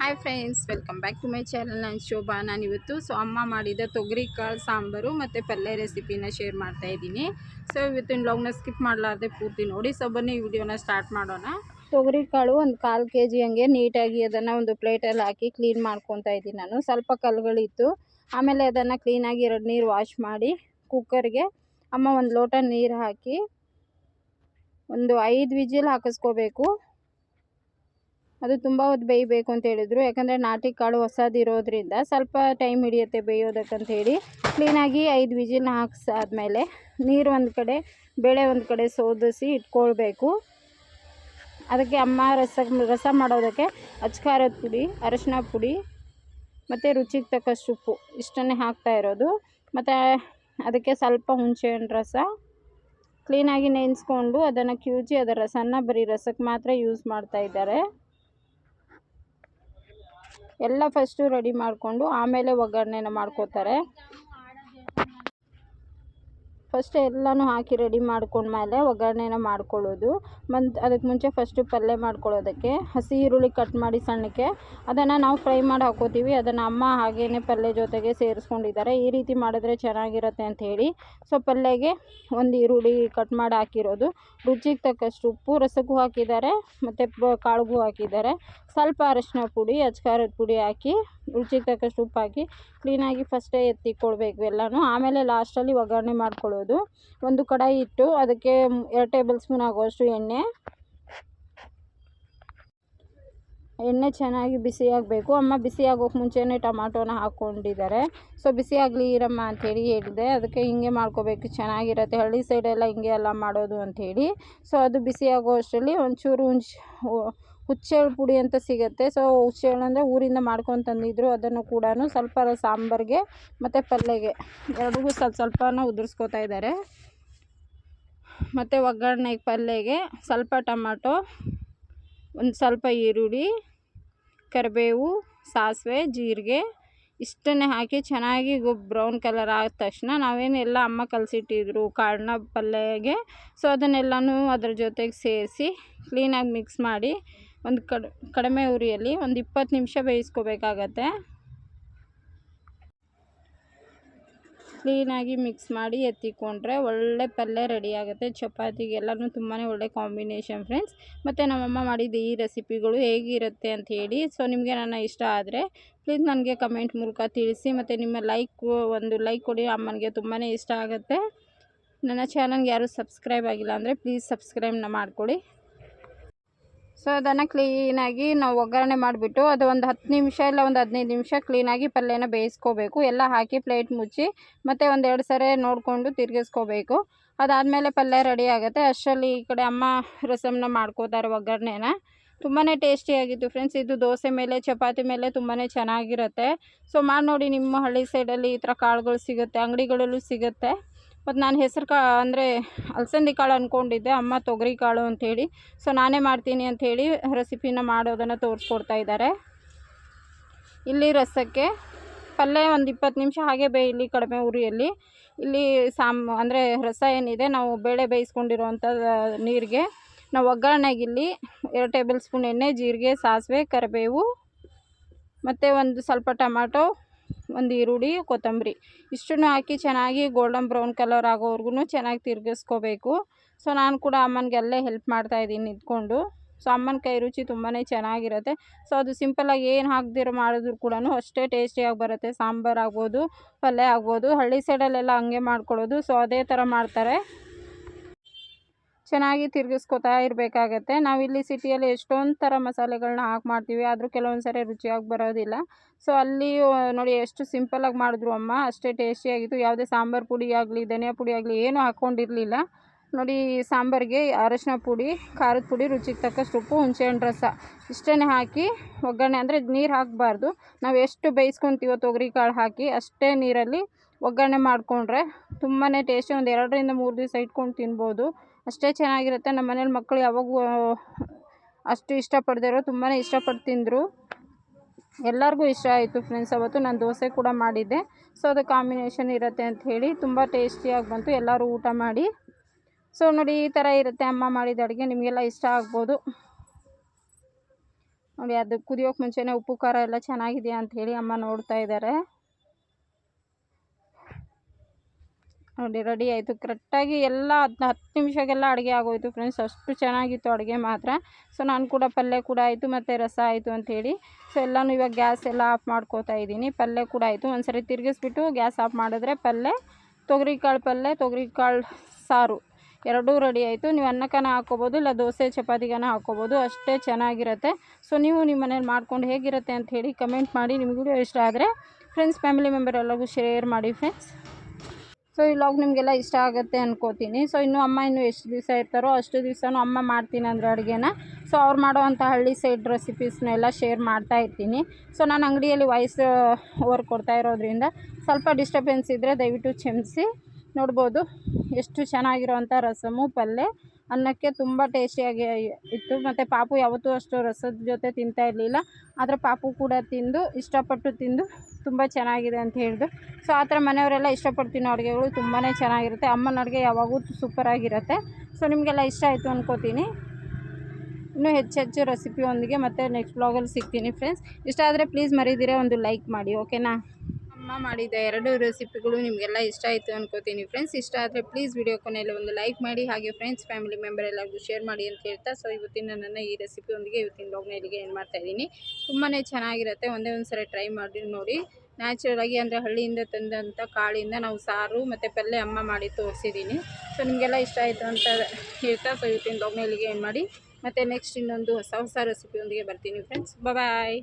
Hi friends welcome back to my channel ನಾನು ಶೋಭಾ. ನಾನು ಇವತ್ತು ಸೊ, ಅಮ್ಮ ಮಾಡಿದ ತೊಗರಿ ಕಾಳು ಸಾಂಬಾರು ಮತ್ತು ಪಲ್ಯ ರೆಸಿಪಿನ ಶೇರ್ ಮಾಡ್ತಾ ಇದ್ದೀನಿ. ಸೊ ಇವತ್ತಿನ ಲಾಗ್ನ ಸ್ಕಿಪ್ ಮಾಡಲಾರ್ದೆ ಪೂರ್ತಿ ನೋಡಿ. ಸೊ ಬನ್ನಿ ವಿಡಿಯೋನ ಸ್ಟಾರ್ಟ್ ಮಾಡೋಣ. ತೊಗರಿ ಕಾಳು ಒಂದು ಕಾಲು ಕೆ ಜಿ ಹಂಗೆ ನೀಟಾಗಿ ಅದನ್ನು ಒಂದು ಪ್ಲೇಟಲ್ಲಿ ಹಾಕಿ ಕ್ಲೀನ್ ಮಾಡ್ಕೊತಾ ಇದ್ದೀನಿ ನಾನು. ಸ್ವಲ್ಪ ಕಲ್ಲುಗಳಿತ್ತು ಆಮೇಲೆ ಅದನ್ನು ಕ್ಲೀನಾಗಿ ಎರಡು ನೀರು ವಾಶ್ ಮಾಡಿ ಕುಕ್ಕರ್ಗೆ ಅಮ್ಮ ಒಂದು ಲೋಟ ನೀರು ಹಾಕಿ ಒಂದು ಐದು ವಿಜಿಲ್ ಹಾಕಿಸ್ಕೋಬೇಕು. ಅದು ತುಂಬ ಹೊತ್ತು ಬೇಯಬೇಕು ಅಂತ ಹೇಳಿದರು. ಯಾಕಂದರೆ ನಾಟಿ ಕಾಳು ಹೊಸದಿರೋದ್ರಿಂದ ಸ್ವಲ್ಪ ಟೈಮ್ ಹಿಡಿಯುತ್ತೆ ಬೇಯೋದಕ್ಕಂತ ಹೇಳಿ ಕ್ಲೀನಾಗಿ ಐದು ವಿಜಿಲ್ನ ಹಾಕ್ಸಾದ್ಮೇಲೆ ನೀರು ಒಂದು ಕಡೆ, ಬೇಳೆ ಒಂದು ಕಡೆ ಸೋದಿಸಿ ಇಟ್ಕೊಳ್ಬೇಕು. ಅದಕ್ಕೆ ಅಮ್ಮ ರಸ ರಸ ಮಾಡೋದಕ್ಕೆ ಅಚ್ಕಾರದ ಪುಡಿ, ಅರಶಿನ ಪುಡಿ ಮತ್ತು ರುಚಿಗೆ ತಕ್ಕಷ್ಟು ಉಪ್ಪು. ಇಷ್ಟನ್ನೇ ಹಾಕ್ತಾ ಇರೋದು. ಮತ್ತು ಅದಕ್ಕೆ ಸ್ವಲ್ಪ ಹುಣಸೆಹಣ್ಣು ರಸ ಕ್ಲೀನಾಗಿ ನೆನೆಸ್ಕೊಂಡು ಅದನ್ನು ಕಿವುಚಿ ಅದರ ರಸನ ಬರೀ ರಸಕ್ಕೆ ಮಾತ್ರ ಯೂಸ್ ಮಾಡ್ತಾ ಇದ್ದಾರೆ. ಎಲ್ಲ ಫಸ್ಟು ರೆಡಿ ಮಾಡಿಕೊಂಡು ಆಮೇಲೆ ಒಗ್ಗರಣೆನ ಮಾಡ್ಕೋತಾರೆ. ಫಸ್ಟ್ ಎಲ್ಲನೂ ಹಾಕಿ ರೆಡಿ ಮಾಡ್ಕೊಂಡ್ಮೇಲೆ ಒಗ್ಗರಣೆನ ಮಾಡ್ಕೊಳ್ಳೋದು. ಮತ್ತು ಅದಕ್ಕೆ ಮುಂಚೆ ಫಸ್ಟು ಪಲ್ಯ ಮಾಡ್ಕೊಳ್ಳೋದಕ್ಕೆ, ಹಸಿ ಈರುಳ್ಳಿ ಕಟ್ ಮಾಡಿ ಸಣ್ಣಕ್ಕೆ. ಅದನ್ನು ನಾವು ಫ್ರೈ ಮಾಡಿ ಹಾಕೋತೀವಿ. ಅದನ್ನು ಅಮ್ಮ ಹಾಗೇ ಪಲ್ಯ ಜೊತೆಗೆ ಸೇರಿಸ್ಕೊಂಡಿದ್ದಾರೆ. ಈ ರೀತಿ ಮಾಡಿದ್ರೆ ಚೆನ್ನಾಗಿರುತ್ತೆ ಹೇಳಿ. ಸೊ ಪಲ್ಯಗೆ ಒಂದು ಈರುಳ್ಳಿ ಕಟ್ ಮಾಡಿ ಹಾಕಿರೋದು. ರುಚಿಗೆ ತಕ್ಕಷ್ಟು ಉಪ್ಪು, ರಸಕ್ಕೂ ಹಾಕಿದ್ದಾರೆ. ಮತ್ತು ಕಾಳಿಗೂ ಹಾಕಿದ್ದಾರೆ. ಸ್ವಲ್ಪ ಅರಶಿನ ಪುಡಿ ಅಚ್ಕಾರದ ಪುಡಿ ಹಾಕಿ ರುಚಿಗೆ ತಕ್ಕಷ್ಟು ಉಪ್ಪು ಹಾಕಿ ಕ್ಲೀನಾಗಿ ಫಸ್ಟೇ ಎತ್ತಿಕೊಳ್ಬೇಕು ಎಲ್ಲನೂ. ಆಮೇಲೆ ಲಾಸ್ಟಲ್ಲಿ ಒಗ್ಗರಣೆ ಮಾಡ್ಕೊಳ್ಳೋದು. ಒಂದು ಕಡಾಯಿ ಇಟ್ಟು ಅದಕ್ಕೆ ಎರಡು ಟೇಬಲ್ ಸ್ಪೂನ್ ಆಗುವಷ್ಟು ಎಣ್ಣೆ. ಎಣ್ಣೆ ಚೆನ್ನಾಗಿ ಬಿಸಿಯಾಗಬೇಕು ಅಮ್ಮ ಬಿಸಿ ಆಗೋಕೆ ಮುಂಚೆನೇ ಟಮಾಟೋನ ಹಾಕ್ಕೊಂಡಿದ್ದಾರೆ. ಸೊ, ಬಿಸಿ ಆಗಲಿ ಇರಮ್ಮ ಅಂಥೇಳಿ ಹೇಳಿದೆ. ಅದಕ್ಕೆ ಹಿಂಗೆ ಮಾಡ್ಕೋಬೇಕು. ಚೆನ್ನಾಗಿರುತ್ತೆ. ಹಳ್ಳಿ ಸೈಡೆಲ್ಲ ಹಿಂಗೆ ಎಲ್ಲ ಮಾಡೋದು ಅಂಥೇಳಿ ಸೊ, ಅದು ಬಿಸಿ ಆಗೋ ಅಷ್ಟರಲ್ಲಿ ಒಂಚೂರು ಹುಂಚ್ ಹುಚ್ಚೆಳ್ಳು ಪುಡಿ ಅಂತ ಸಿಗುತ್ತೆ. ಸೊ ಹುಚ್ಚೆಳ್ಳು ಅಂದರೆ ಊರಿಂದ ಮಾಡ್ಕೊಂಡು ತಂದಿದ್ರು. ಅದನ್ನು ಕೂಡ ಸ್ವಲ್ಪ ಸಾಂಬಾರಿಗೆ ಮತ್ತು ಪಲ್ಯಗೆ ಎರಡಿಗೂ ಸ್ವಲ್ಪ ಸ್ವಲ್ಪನ ಉದುರಿಸ್ಕೋತಾ ಇದ್ದಾರೆ. ಮತ್ತು ಒಗ್ಗರಣೆಗೆ ಪಲ್ಯಗೆ ಸ್ವಲ್ಪ ಟಮಾಟೊ, ಒಂದು ಸ್ವಲ್ಪ ಈರುಳ್ಳಿ, ಕರಿಬೇವು, ಸಾಸಿವೆ, ಜೀರಿಗೆ ಇಷ್ಟನ್ನೇ ಹಾಕಿ ಚೆನ್ನಾಗಿ ಬ್ರೌನ್ ಕಲರ್ ಆದ ತಕ್ಷಣ ನಾವೇನೆಲ್ಲ ಅಮ್ಮ ಕಲಸಿಟ್ಟಿದ್ರು ಕಾಳನ್ನ ಪಲ್ಯಗೆ ಸೊ ಅದನ್ನೆಲ್ಲನೂ ಅದ್ರ ಜೊತೆಗೆ ಸೇರಿಸಿ ಕ್ಲೀನಾಗಿ ಮಿಕ್ಸ್ ಮಾಡಿ ಒಂದು ಕಡ್, ಕಡಿಮೆ ಉರಿಯಲ್ಲಿ ಒಂದು ಇಪ್ಪತ್ತು ನಿಮಿಷ ಬೇಯಿಸ್ಕೋಬೇಕಾಗತ್ತೆ. ಕ್ಲೀನಾಗಿ ಮಿಕ್ಸ್ ಮಾಡಿ ಎತ್ತಿಕೊಂಡ್ರೆ ಒಳ್ಳೆ ಪಲ್ಯ ರೆಡಿ ಆಗುತ್ತೆ ಚಪಾತಿಗೆಲ್ಲನೂ ತುಂಬಾ ಒಳ್ಳೆ ಕಾಂಬಿನೇಷನ್ ಫ್ರೆಂಡ್ಸ್. ಮತ್ತು ನಮ್ಮಮ್ಮ ಮಾಡಿದ ಈ ರೆಸಿಪಿಗಳು ಹೇಗಿರುತ್ತೆ ಅಂತ ಹೇಳಿ, ಸೊ ನಿಮಗೆ ನನ್ನ ಇಷ್ಟ ಆದರೆ ಪ್ಲೀಸ್ ನನಗೆ ಕಮೆಂಟ್ ಮೂಲಕ ತಿಳಿಸಿ, ಮತ್ತು ನಿಮ್ಮ ಲೈಕ್ ಒಂದು ಲೈಕ್ ಕೊಡಿ, ಅಮ್ಮನಿಗೆ ತುಂಬಾ ಇಷ್ಟ ಆಗುತ್ತೆ. ನನ್ನ ಚಾನಲ್ಗೆ ಯಾರೂ ಸಬ್ಸ್ಕ್ರೈಬ್ ಆಗಿಲ್ಲ ಅಂದರೆ ಪ್ಲೀಸ್ ಸಬ್ಸ್ಕ್ರೈಬ್ನ ಮಾಡಿಕೊಡಿ. ಸೊ ಅದನ್ನು ಕ್ಲೀನಾಗಿ ನಾವು ಒಗ್ಗರಣೆ ಮಾಡಿಬಿಟ್ಟು ಅದು ಒಂದು ಹತ್ತು ನಿಮಿಷ ಇಲ್ಲ ಒಂದು ಹದಿನೈದು ನಿಮಿಷ ಕ್ಲೀನಾಗಿ ಪಲ್ಯನ ಬೇಯಿಸ್ಕೋಬೇಕು. ಎಲ್ಲ ಹಾಕಿ ಪ್ಲೇಟ್ ಮುಚ್ಚಿ ಮತ್ತು ಒಂದೆರಡು ಸರಿ ನೋಡಿಕೊಂಡು ತಿರುಗಿಸ್ಕೋಬೇಕು. ಅದಾದಮೇಲೆ ಪಲ್ಯ ರೆಡಿ ಆಗುತ್ತೆ. ಅಷ್ಟರಲ್ಲಿ ಈ ಕಡೆ ಅಮ್ಮ ರಸಮ್ನ ಮಾಡ್ಕೋತಾರೆ ಒಗ್ಗರಣೆನ. ತುಂಬಾ ಟೇಸ್ಟಿಯಾಗಿತ್ತು ಫ್ರೆಂಡ್ಸ್ ಇದು ದೋಸೆ ಮೇಲೆ, ಚಪಾತಿ ಮೇಲೆ ತುಂಬಾ ಚೆನ್ನಾಗಿರುತ್ತೆ. ಸೊ ಮಾಡಿ ನೋಡಿ ನಿಮ್ಮ ಹಳ್ಳಿ ಸೈಡಲ್ಲಿ ಈ ಥರ ಕಾಳುಗಳು ಸಿಗುತ್ತೆ, ಅಂಗಡಿಗಳಲ್ಲೂ ಸಿಗುತ್ತೆ. ಮತ್ತು ನಾನು ಹೆಸರು ಕಾ, ಅಂದರೆ ಅಲಸಂದಿ ಕಾಳು ಅಂದ್ಕೊಂಡಿದ್ದೆ ಅಮ್ಮ ತೊಗರಿ ಕಾಳು ಅಂಥೇಳಿ. ಸೊ ನಾನೇ ಮಾಡ್ತೀನಿ ಅಂಥೇಳಿ ರೆಸಿಪಿನ ಮಾಡೋದನ್ನು ತೋರಿಸ್ಕೊಡ್ತಾ ಇದ್ದಾರೆ. ಇಲ್ಲಿ ರಸಕ್ಕೆ ಪಲ್ಯ ಒಂದು ಇಪ್ಪತ್ತು ನಿಮಿಷ ಹಾಗೆ ಬೇಯಲಿ ಕಡಿಮೆ ಉರಿಯಲ್ಲಿ. ಇಲ್ಲಿ ಸಾಮ್, ಅಂದರೆ ರಸ ಏನಿದೆ, ನಾವು ಬೇಳೆ ಬೇಯಿಸ್ಕೊಂಡಿರುವಂಥ ನೀರಿಗೆ. ನಾವು ಒಗ್ಗರಣೆಗೆ ಇಲ್ಲಿ ಎರಡು ಟೇಬಲ್ ಸ್ಪೂನ್ ಎಣ್ಣೆ, ಜೀರಿಗೆ, ಸಾಸಿವೆ, ಕರಿಬೇವು, ಮತ್ತು ಒಂದು ಸ್ವಲ್ಪ ಟಮಾಟೊ ಒಂದು ಈರುಳ್ಳಿ, ಕೊತ್ತಂಬರಿ. ಇಷ್ಟನ್ನು ಹಾಕಿ ಚೆನ್ನಾಗಿ ಗೋಲ್ಡನ್ ಬ್ರೌನ್ ಕಲರ್ ಆಗೋವರೆಗೂ ಚೆನ್ನಾಗಿ ತಿರುಗಿಸ್ಕೋಬೇಕು. ಸೊ ನಾನು ಕೂಡ ಅಮ್ಮನಿಗೆ ಅಲ್ಲೇ ಹೆಲ್ಪ್ ಮಾಡ್ತಾಯಿದ್ದೀನಿ ನಿಂತ್ಕೊಂಡು. ಸೊ ಅಮ್ಮನ ಕೈ ರುಚಿ ತುಂಬಾ ಚೆನ್ನಾಗಿರುತ್ತೆ. ಸೊ ಅದು ಸಿಂಪಲ್ಲಾಗಿ ಏನು ಹಾಕ್ದಿರೋ ಮಾಡಿದ್ರು ಕೂಡ ಅಷ್ಟೇ ಟೇಸ್ಟಿಯಾಗಿ ಬರುತ್ತೆ. ಸಾಂಬಾರು ಆಗ್ಬೋದು, ಪಲ್ಯ ಆಗ್ಬೋದು, ಹಳ್ಳಿ ಸೈಡಲ್ಲೆಲ್ಲ ಹಂಗೆ ಮಾಡ್ಕೊಳ್ಳೋದು. ಸೊ ಅದೇ ಥರ ಮಾಡ್ತಾರೆ. ಚೆನ್ನಾಗಿ ತಿರುಗಿಸ್ಕೊತಾ ಇರಬೇಕಾಗತ್ತೆ. ನಾವಿಲ್ಲಿ ಸಿಟಿಯಲ್ಲಿ ಎಷ್ಟೊಂದು ಥರ ಮಸಾಲೆಗಳನ್ನ ಹಾಕಿ ಮಾಡ್ತೀವಿ. ಆದರೂ ಕೆಲವೊಂದು ಸರಿ ರುಚಿಯಾಗಿ ಬರೋದಿಲ್ಲ. ಸೊ ಅಲ್ಲಿ ನೋಡಿ ಎಷ್ಟು ಸಿಂಪಲಾಗಿ ಮಾಡಿದ್ರು ಅಮ್ಮ. ಅಷ್ಟೇ ಟೇಸ್ಟಿಯಾಗಿತ್ತು ಯಾವುದೇ ಸಾಂಬಾರು ಪುಡಿ ಆಗಲಿ, ಧನಿಯಾ ಪುಡಿ ಆಗಲಿ ಏನೂ ಹಾಕ್ಕೊಂಡಿರಲಿಲ್ಲ ನೋಡಿ ಸಾಂಬಾರಿಗೆ ಅರಶಿನ ಪುಡಿ, ಖಾರದ ಪುಡಿ, ರುಚಿಗೆ ತಕ್ಕಷ್ಟು ಉಪ್ಪು ಹುಣಸೆಹಣ್ಣು ರಸ. ಇಷ್ಟೇ ಹಾಕಿ ಒಗ್ಗರಣೆ ಅಂದರೆ ನೀರು ಹಾಕಬಾರ್ದು. ನಾವು ಎಷ್ಟು ಬೇಯಿಸ್ಕೊತೀವೋ ತೊಗರಿ ಕಾಳು ಹಾಕಿ ಅಷ್ಟೇ ನೀರಲ್ಲಿ ಒಗ್ಗರಣೆ ಮಾಡಿಕೊಂಡ್ರೆ ತುಂಬಾ ಟೇಸ್ಟಿ ಒಂದು ಎರಡರಿಂದ ಮೂರು ದಿವಸ ಇಟ್ಕೊಂಡು ತಿನ್ಬೋದು. ಅಷ್ಟೇ ಚೆನ್ನಾಗಿರುತ್ತೆ. ನಮ್ಮ ಮನೇಲಿ ಮಕ್ಕಳು ಯಾವಾಗೂ ಅಷ್ಟು ಇಷ್ಟಪಡ್ದಿರೋ ತುಂಬಾ ಇಷ್ಟಪಟ್ಟು ತಿಂದರು. ಎಲ್ಲರಿಗೂ ಇಷ್ಟ ಆಯಿತು ಫ್ರೆಂಡ್ಸ್ ಅವತ್ತು ನಾನು ದೋಸೆ ಕೂಡ ಮಾಡಿದ್ದೆ. ಸೊ ಅದು ಕಾಂಬಿನೇಷನ್ ಇರುತ್ತೆ ಅಂತ ಹೇಳಿ ತುಂಬ ಟೇಸ್ಟಿಯಾಗಿ ಬಂತು. ಎಲ್ಲರೂ ಊಟ ಮಾಡಿ. ಸೊ ನೋಡಿ ಈ ಥರ ಇರುತ್ತೆ. ಅಮ್ಮ ಮಾಡಿದ ಅಡುಗೆ ನಿಮಗೆಲ್ಲ ಇಷ್ಟ ಆಗ್ಬೋದು. ನೋಡಿ, ಅದು ಕುದಿಯೋಕೆ ಮುಂಚೆನೇ ಉಪ್ಪು, ಖಾರ ಎಲ್ಲ ಚೆನ್ನಾಗಿದೆಯಾ ಅಂತ ಹೇಳಿ ಅಮ್ಮ ನೋಡ್ತಾ ಇದ್ದಾರೆ. ನೋಡಿ ರೆಡಿ ಆಯಿತು. ಕರೆಕ್ಟಾಗಿ ಎಲ್ಲ ಹತ್ತು ಹತ್ತು ನಿಮಿಷಕ್ಕೆಲ್ಲ ಅಡುಗೆ ಆಗೋಯಿತು ಫ್ರೆಂಡ್ಸ್ ಅಷ್ಟು ಚೆನ್ನಾಗಿತ್ತು ಅಡುಗೆ ಮಾತ್ರ. ಸೊ ನಾನು ಕೂಡ ಪಲ್ಯ ಕೂಡ ಆಯಿತು ಮತ್ತು ರಸ ಆಯಿತು ಅಂಥೇಳಿ ಸೊ ಎಲ್ಲನೂ ಇವಾಗ ಗ್ಯಾಸ್ ಎಲ್ಲ ಆಫ್ ಮಾಡ್ಕೋತಾ ಇದ್ದೀನಿ. ಪಲ್ಯ ಕೂಡ ಆಯಿತು. ಒಂದ್ಸರಿ ತಿರುಗಿಸ್ಬಿಟ್ಟು ಗ್ಯಾಸ್ ಆಫ್ ಮಾಡಿದ್ರೆ ಪಲ್ಯ, ತೊಗರಿಕಾಳು ಪಲ್ಯ, ತೊಗರಿಕಾಳು ಸಾರು ಎರಡೂ ರೆಡಿ ಆಯಿತು. ನೀವು ಅನ್ನಕ್ಕನ ಹಾಕ್ಕೋಬೋದು ಇಲ್ಲ ದೋಸೆ, ಚಪಾತಿಗನ ಹಾಕ್ಕೋಬೋದು ಅಷ್ಟೇ ಚೆನ್ನಾಗಿರುತ್ತೆ. ಸೊ ನೀವು ನಿಮ್ಮ ಮನೇಲಿ ಮಾಡ್ಕೊಂಡು ಹೇಗಿರುತ್ತೆ ಅಂತ ಹೇಳಿ ಕಮೆಂಟ್ ಮಾಡಿ. ನಿಮಗೂ ಇಷ್ಟ ಆದರೆ ಫ್ರೆಂಡ್ಸ್ ಫ್ಯಾಮಿಲಿ ಮೆಂಬರ್ ಎಲ್ಲರಿಗೂ ಶೇರ್ ಮಾಡಿ ಫ್ರೆಂಡ್ಸ್ ಸೊ ಈ ನಿಮಗೆಲ್ಲ ಇಷ್ಟ ಆಗುತ್ತೆ ಅನ್ಕೋತೀನಿ. ಸೊ ಇನ್ನು ಅಮ್ಮ ಇನ್ನೂ ಎಷ್ಟು ದಿವಸ ಇರ್ತಾರೋ ಅಷ್ಟು ದಿವಸನೂ ಅಮ್ಮ ಮಾಡ್ತೀನಿ ಅಂದರೆ ಅಡುಗೆನ. ಸೊ ಅವ್ರು ಮಾಡೋವಂಥ ಹಳ್ಳಿ ಸೈಡ್ ರೆಸಿಪೀಸ್ನೆಲ್ಲ ಶೇರ್ ಮಾಡ್ತಾ ಇರ್ತೀನಿ. ಸೊ ನಾನು ಅಂಗಡಿಯಲ್ಲಿ ವಾಯ್ಸ್ ಓವರ್ ಕೊಡ್ತಾ ಇರೋದ್ರಿಂದ ಸ್ವಲ್ಪ ಡಿಸ್ಟರ್ಬೆನ್ಸ್ ಇದ್ದರೆ ದಯವಿಟ್ಟು ಕ್ಷಮಿಸಿ. ನೋಡ್ಬೋದು ಎಷ್ಟು ಚೆನ್ನಾಗಿರೋವಂಥ ರಸಮು ಪಲ್ಯ ಅನ್ನಕ್ಕೆ ತುಂಬ ಟೇಸ್ಟಿಯಾಗಿ ಇತ್ತು. ಮತ್ತು ಪಾಪು ಯಾವತ್ತೂ ಅಷ್ಟು ರಸದ ಜೊತೆ ತಿಂತಾ ಇರಲಿಲ್ಲ. ಆದರೆ ಪಾಪು ಕೂಡ ತಿಂದು, ಇಷ್ಟಪಟ್ಟು ತಿಂದು ತುಂಬ ಚೆನ್ನಾಗಿದೆ ಅಂತ ಹೇಳಿದ್ರು ಸೊ ಆ ಥರ ಮನೆಯವರೆಲ್ಲ ಇಷ್ಟಪಟ್ಟು ತಿನ್ನೋ ಅಡುಗೆಗಳು ತುಂಬಾ ಚೆನ್ನಾಗಿರುತ್ತೆ. ಅಮ್ಮನ ಅಡುಗೆ ಯಾವಾಗೂ ಸೂಪರಾಗಿರುತ್ತೆ ಸೊ ನಿಮಗೆಲ್ಲ ಇಷ್ಟ ಆಯಿತು ಅಂದ್ಕೋತೀನಿ ಇನ್ನೂ ಹೆಚ್ಚು ಹೆಚ್ಚು ರೆಸಿಪಿಯೊಂದಿಗೆ ಮತ್ತು ನೆಕ್ಸ್ಟ್ ಬ್ಲಾಗಲ್ಲಿ ಸಿಗ್ತೀನಿ ಫ್ರೆಂಡ್ಸ್ ಇಷ್ಟ ಆದರೆ ಪ್ಲೀಸ್ ಮರೀದಿರ ಒಂದು ಲೈಕ್ ಮಾಡಿ ಓಕೆನಾ ಅಮ್ಮ ಮಾಡಿದ ಎರಡು ರೆಸಿಪಿಗಳು ನಿಮಗೆಲ್ಲ ಇಷ್ಟ ಆಯಿತು ಅನ್ಕೋತೀನಿ ಫ್ರೆಂಡ್ಸ್. ಇಷ್ಟ ಆದರೆ ಪ್ಲೀಸ್ ವಿಡಿಯೋ ಕೊನೆಯಲ್ಲಿ ಒಂದು ಲೈಕ್ ಮಾಡಿ, ಹಾಗೆ ಫ್ರೆಂಡ್ಸ್ ಫ್ಯಾಮಿಲಿ ಮೆಂಬರ್ ಎಲ್ಲರಿಗೂ ಶೇರ್ ಮಾಡಿ ಅಂತ ಹೇಳ್ತಾ ಸೊ ಇವತ್ತಿನ ನನ್ನ ಈ ರೆಸಿಪಿಯೊಂದಿಗೆ ಇವತ್ತಿನ ಬ್ಲಾಗ್ನ ಇಲ್ಲಿಗೆ ಏನು ಮಾಡ್ತಾ ಇದ್ದೀನಿ. ತುಂಬಾ ಚೆನ್ನಾಗಿರುತ್ತೆ, ಒಂದೇ ಒಂದು ಟ್ರೈ ಮಾಡಿ ನೋಡಿ. ನ್ಯಾಚುರಲಾಗಿ ಅಂದರೆ ಹಳ್ಳಿಯಿಂದ ತಂದಂಥ ಕಾಳಿಂದ ನಾವು ಸಾರು ಮತ್ತು ಪಲ್ಯ ಅಮ್ಮ ಮಾಡಿ ತೋರಿಸಿದ್ದೀನಿ. ಸೊ ನಿಮಗೆಲ್ಲ ಇಷ್ಟ ಆಯಿತು ಅಂತ ಹೇಳ್ತಾ ಸೊ ಇವತ್ತಿನ ಬ್ಲಾಗ್ನ ಇಲ್ಲಿಗೆ ಏನು ಮಾಡಿ. ಮತ್ತು ನೆಕ್ಸ್ಟ್ ಇನ್ನೊಂದು ಹೊಸ ಹೊಸ ರೆಸಿಪಿಯೊಂದಿಗೆ ಬರ್ತೀನಿ ಫ್ರೆಂಡ್ಸ್ ಬಾಯ್